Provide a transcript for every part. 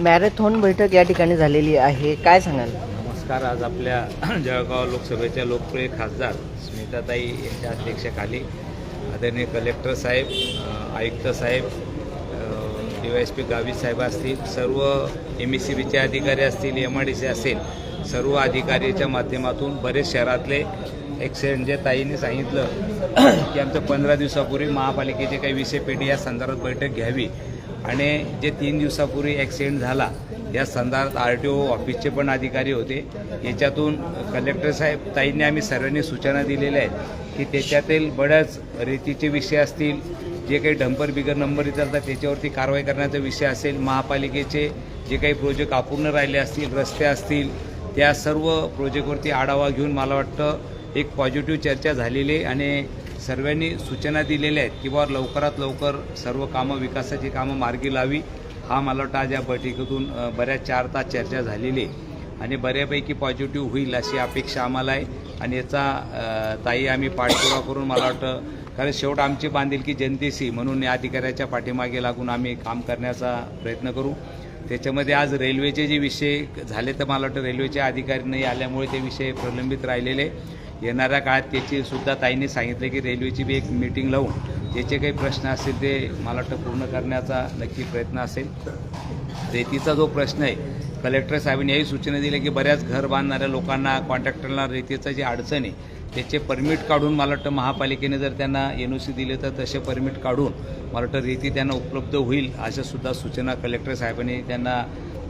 Marathon बैठक या ठिकाणी झालेली आहे. काय सांगाल? नमस्कार. आज आपल्या जळगाव लोकसभेच्या लोकप्रिय खासदार स्मिताताई यांच्या अध्यक्षतेखाली आदरणीय कलेक्टर साहेब आयुक्त साहेब डी वाय एस पी गावी साहेब असतील सर्व एम ई सी बीचे अधिकारी असतील एम आय डी सी असेल सर्व अधिकारीच्या माध्यमातून बरेच शहरातले एक्सेंट जे ताईने सांगितलं की आमचं पंधरा दिवसापूर्वी महापालिकेचे काही विषय पेढी या संदर्भात बैठक घ्यावी. आणि जे तीन दिवसापूर्वी ॲक्सिडेंट झाला या संदर्भात आर टी ओ ऑफिसचे पण अधिकारी होते. याच्यातून कलेक्टर साहेब ताईंनी आम्ही सर्वांनी सूचना दिलेल्या आहेत की त्याच्यातील बऱ्याच रेतीचे विषय असतील जे काही डंपर बिगर नंबर चालतात त्याच्यावरती कारवाई करण्याचा विषय असेल महापालिकेचे जे काही प्रोजेक्ट अपूर्ण राहिले असतील रस्ते असतील त्या सर्व प्रोजेक्टवरती आढावा घेऊन मला वाटतं एक पॉझिटिव्ह चर्चा झालेली आहे आणि सर्वांनी सूचना दिलेल्या आहेत की बा लवकरात लवकर सर्व कामं विकासाची कामं मार्गी लावी. हा मला वाटतं आज या बैठकीतून बऱ्याच चार तास चर्चा झालेली आहे. आणि बऱ्यापैकी पॉझिटिव्ह होईल अशी अपेक्षा आम्हाला आहे. आणि याचा ताई आम्ही पाठपुरावा करून मला वाटतं कारण शेवट आमची बांधिलकी जनतेशी म्हणून या अधिकाऱ्याच्या पाठीमागे लागून आम्ही काम करण्याचा प्रयत्न करू. त्याच्यामध्ये आज रेल्वेचे जे विषय झाले तर मला वाटतं रेल्वेचे अधिकारी नाही आल्यामुळे ते विषय प्रलंबित राहिलेले येणाऱ्या काळात त्याची सुद्धा ताईने सांगितले की रेल्वेची बी एक मीटिंग लावून त्याचे काही प्रश्न असतील ते मला वाटतं पूर्ण करण्याचा नक्की प्रयत्न असेल. रेतीचा जो प्रश्न आहे कलेक्टर साहेबांनी याही सूचना दिल्या की बऱ्याच घर बांधणाऱ्या लोकांना कॉन्ट्रॅक्टरला रेतीचं जे अडचण आहे त्याचे परमिट काढून मला वाटतं महापालिकेने जर त्यांना एन ओ सी दिले तर तसे परमिट काढून मला वाटतं रेती त्यांना उपलब्ध होईल अशा सुद्धा सूचना कलेक्टर साहेबांनी त्यांना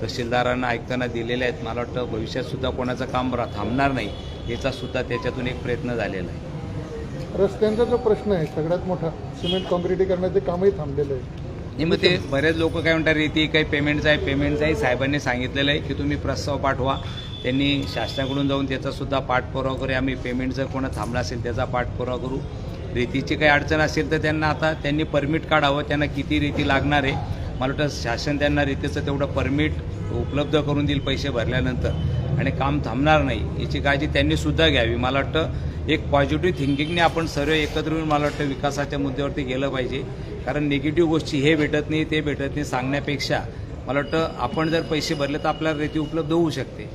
तहसीलदारांना ऐकताना दिलेल्या आहेत. मला वाटतं भविष्यात सुद्धा कोणाचं काम थांबणार नाही याचा सुद्धा त्याच्यातून एक प्रयत्न झालेला आहे. रस्त्यांचा जो प्रश्न आहे सगळ्यात मोठा सिमेंट कॉन्क्रिटीकरणाचे कामही थांबलेलं आहे नाही मग ते बरेच लोक काय म्हणतात रेती काही पेमेंटचं आहे पेमेंटचं आहे साहेबांनी सांगितलेलं आहे की तुम्ही प्रस्ताव पाठवा. त्यांनी शासनाकडून जाऊन त्याचा सुद्धा पाठपुरावा करू. आम्ही पेमेंट जर कोणा थांबला असेल त्याचा पाठपुरावा करू. रेतीची काही अडचण असेल तर त्यांना आता त्यांनी परमिट काढावं त्यांना किती रेती लागणार आहे मला वाटतं शासन त्यांना रेतीचं तेवढं परमिट उपलब्ध करून देईल पैसे भरल्यानंतर. आणि काम थांबणार नाही याची काळजी त्यांनी सुद्धा घ्यावी. मला वाटतं एक पॉझिटिव्ह थिंकिंगने आपण सर्व एकत्र येऊन मला वाटतं विकासाच्या मुद्द्यावरती गेलं पाहिजे. कारण निगेटिव्ह गोष्टी हे भेटत नाही ते भेटत नाही सांगण्यापेक्षा मला वाटतं आपण जर पैसे भरले तर आपल्याला रेती उपलब्ध होऊ शकते.